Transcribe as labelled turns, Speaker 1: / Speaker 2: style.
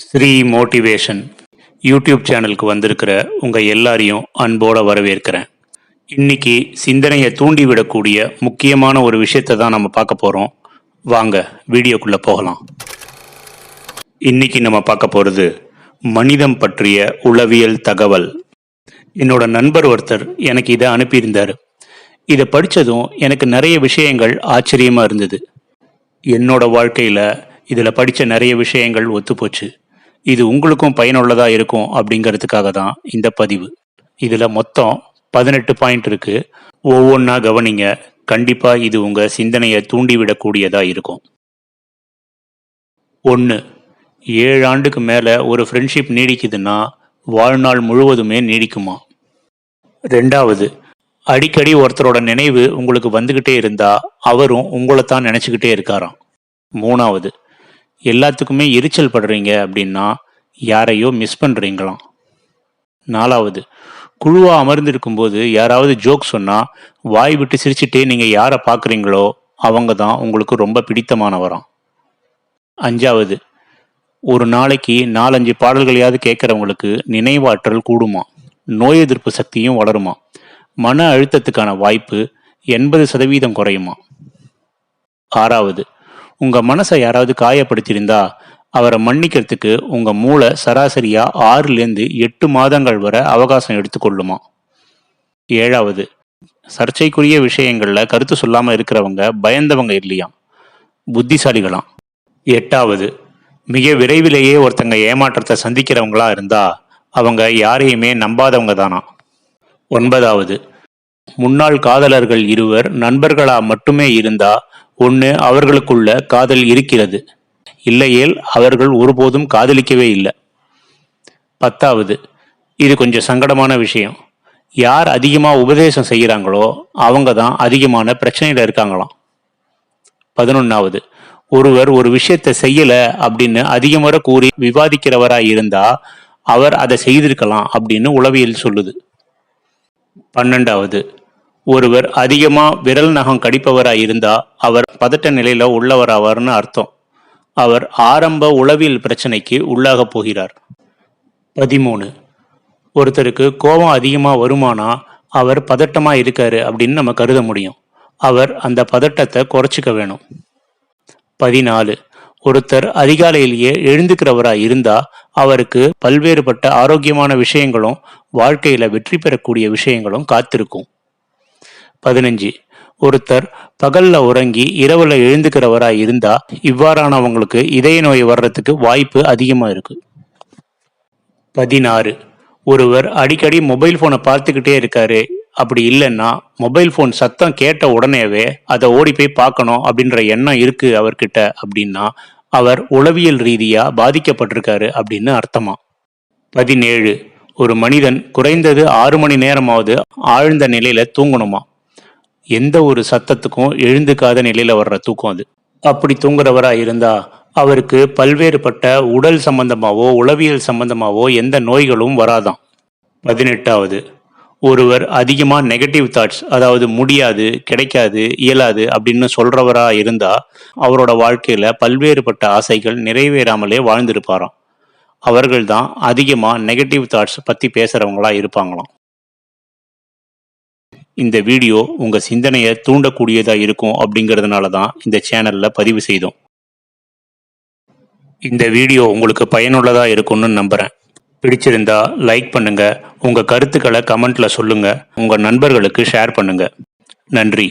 Speaker 1: Sri motivation YouTube சேனலுக்கு வந்திருக்கிற உங்கள் எல்லாரையும் அன்போடு வரவேற்கிறேன். இன்னைக்கு சிந்தனையை தூண்டிவிடக்கூடிய முக்கியமான ஒரு விஷயத்தை தான் நம்ம பார்க்க போகிறோம் வாங்க வீடியோக்குள்ளே போகலாம். இன்னைக்கு நம்ம பார்க்க போகிறது மனிதம் பற்றிய உளவியல் தகவல். என்னோட நண்பர் ஒருத்தர் எனக்கு இதை அனுப்பியிருந்தார். இதை படித்ததும் எனக்கு நிறைய விஷயங்கள் ஆச்சரியமாக இருந்தது. என்னோட வாழ்க்கையில் இதில் படித்த நிறைய விஷயங்கள் ஒத்துப்போச்சு. இது உங்களுக்கும் பயனுள்ளதாக இருக்கும் அப்படிங்கிறதுக்காக தான் இந்த பதிவு. இதில் மொத்தம் பதினெட்டு பாயிண்ட் இருக்கு. ஒவ்வொன்றா கவனிங்க. கண்டிப்பாக இது உங்கள் சிந்தனையை தூண்டிவிடக்கூடியதாக இருக்கும். ஒன்று ஏழு ஆண்டுக்கு மேலே ஒரு ஃப்ரெண்ட்ஷிப் நீடிக்குதுன்னா வாழ்நாள் முழுவதுமே நீடிக்குமா? ரெண்டாவது அடிக்கடி ஒருத்தரோட நினைவு உங்களுக்கு வந்துக்கிட்டே இருந்தா அவரும் உங்களை தான் நினச்சிக்கிட்டே இருக்காராம். மூணாவது எல்லாத்துக்குமே எரிச்சல் படுறீங்க அப்படின்னா யாரையோ மிஸ் பண்ணுறீங்களாம் நாலாவது குழுவாக அமர்ந்திருக்கும் போது யாராவது ஜோக் சொன்னால் வாய் விட்டு சிரிச்சிட்டே நீங்கள் யாரை பார்க்குறீங்களோ அவங்க தான் உங்களுக்கு ரொம்ப பிடித்தமானவராம். அஞ்சாவது ஒரு நாளைக்கு நாலஞ்சு பாடல்களையாவது கேட்குறவங்களுக்கு நினைவாற்றல் கூடுமா நோய் எதிர்ப்பு சக்தியும் வளருமா மன அழுத்தத்துக்கான வாய்ப்பு எண்பது சதவீதம் குறையுமா ஆறாவது உங்க மனசை யாராவது காயப்படுத்தியிருந்தா அவரை மன்னிக்கிறதுக்கு உங்க மூளை சராசரியா ஆறுலேருந்து எட்டு மாதங்கள் வரை அவகாசம் எடுத்துக்கொள்ளுமா? ஏழாவது சர்ச்சைக்குரிய விஷயங்கள்ல கருத்து சொல்லாம இருக்கிறவங்க பயந்தவங்க இல்லையா? புத்திசாலிகளாம். எட்டாவது மிக விரைவிலேயே ஒருத்தங்க ஏமாற்றத்தை சந்திக்கிறவங்களா இருந்தா அவங்க யாரையுமே நம்பாதவங்க தானா? ஒன்பதாவது முன்னாள் காதலர்கள் இருவர் நண்பர்களா மட்டுமே இருந்தா ஒன்று அவர்களுக்குள்ள காதல் இருக்கிறது. இல்லையேல் அவர்கள் ஒருபோதும் காதலிக்கவே இல்லை. பத்தாவது இது கொஞ்சம் சங்கடமான விஷயம். யார் அதிகமாக உபதேசம் செய்கிறாங்களோ அவங்க தான் அதிகமான பிரச்சனையில் இருக்காங்களாம். பதினொன்றாவது ஒருவர் ஒரு விஷயத்தை செய்யல அப்படின்னு அதிகமுறை கூறி விவாதிக்கிறவராக இருந்தால் அவர் அதை செய்திருக்கலாம் அப்படின்னு உளவியல் சொல்லுது. பன்னெண்டாவது ஒருவர் அதிகமாக விரல் நகம் கடிப்பவராக இருந்தால் அவர் பதட்ட நிலையில் உள்ளவராவார்னு அர்த்தம். அவர் ஆரம்ப உளவியல் பிரச்சனைக்கு உள்ளாக போகிறார். பதிமூணு. ஒருத்தருக்கு கோபம் அதிகமாக வருமானா அவர் பதட்டமாக இருக்காரு அப்படின்னு நம்ம கருத முடியும். அவர் அந்த பதட்டத்தை குறைச்சிக்க வேணும். பதினாலு. ஒருத்தர் அதிகாலையிலேயே எழுந்துக்கிறவராக இருந்தால் அவருக்கு பல்வேறுபட்ட ஆரோக்கியமான விஷயங்களும் வாழ்க்கையில் வெற்றி பெறக்கூடிய விஷயங்களும் காத்திருக்கும். பதினஞ்சு. ஒருத்தர் பகல்ல உறங்கி இரவுல எழுந்துக்கிறவரா இருந்தா இவ்வாறானவங்களுக்கு இதய நோய் வர்றதுக்கு வாய்ப்பு அதிகமா இருக்கு. பதினாறு. ஒருவர் அடிக்கடி மொபைல் போனை பார்த்துக்கிட்டே இருக்காரு. அப்படி இல்லைன்னா மொபைல் போன் சத்தம் கேட்ட உடனேவே அதை ஓடி போய் பார்க்கணும் அப்படின்ற எண்ணம் இருக்கு அவர்கிட்ட அப்படின்னா அவர் உளவியல் ரீதியா பாதிக்கப்பட்டிருக்காரு அப்படின்னு அர்த்தமா? பதினேழு. ஒரு மனிதன் குறைந்தது ஆறு மணி நேரமாவது ஆழ்ந்த நிலையில தூங்கணுமா? எந்த ஒரு சத்தத்துக்கும் எழுந்துக்காத நிலையில வர்ற தூக்கம் அது. அப்படி தூங்குறவரா இருந்தா அவருக்கு பல்வேறுபட்ட உடல் சம்பந்தமாவோ உளவியல் சம்பந்தமாவோ எந்த நோய்களும் வராதாம். பதினெட்டாவது ஒருவர் அதிகமா நெகட்டிவ் தாட்ஸ் அதாவது முடியாது கிடைக்காது இயலாது அப்படின்னு சொல்றவரா இருந்தா அவரோட வாழ்க்கையில பல்வேறுபட்ட ஆசைகள் நிறைவேறாமலே வாழ்ந்திருப்பாராம். அவர்கள் தான் நெகட்டிவ் தாட்ஸ் பற்றி பேசுகிறவங்களா இருப்பாங்களாம். இந்த வீடியோ உங்கள் சிந்தனையை தூண்டக்கூடியதாக இருக்கும் அப்படிங்கிறதுனால தான் இந்த சேனலில் பதிவு செய்தோம். இந்த வீடியோ உங்களுக்கு பயனுள்ளதாக இருக்கும்னு நம்புகிறேன் பிடிச்சிருந்தா லைக் பண்ணுங்கள் உங்கள் கருத்துக்களை கமெண்ட்டில் சொல்லுங்கள் உங்கள் நண்பர்களுக்கு ஷேர் பண்ணுங்கள் நன்றி.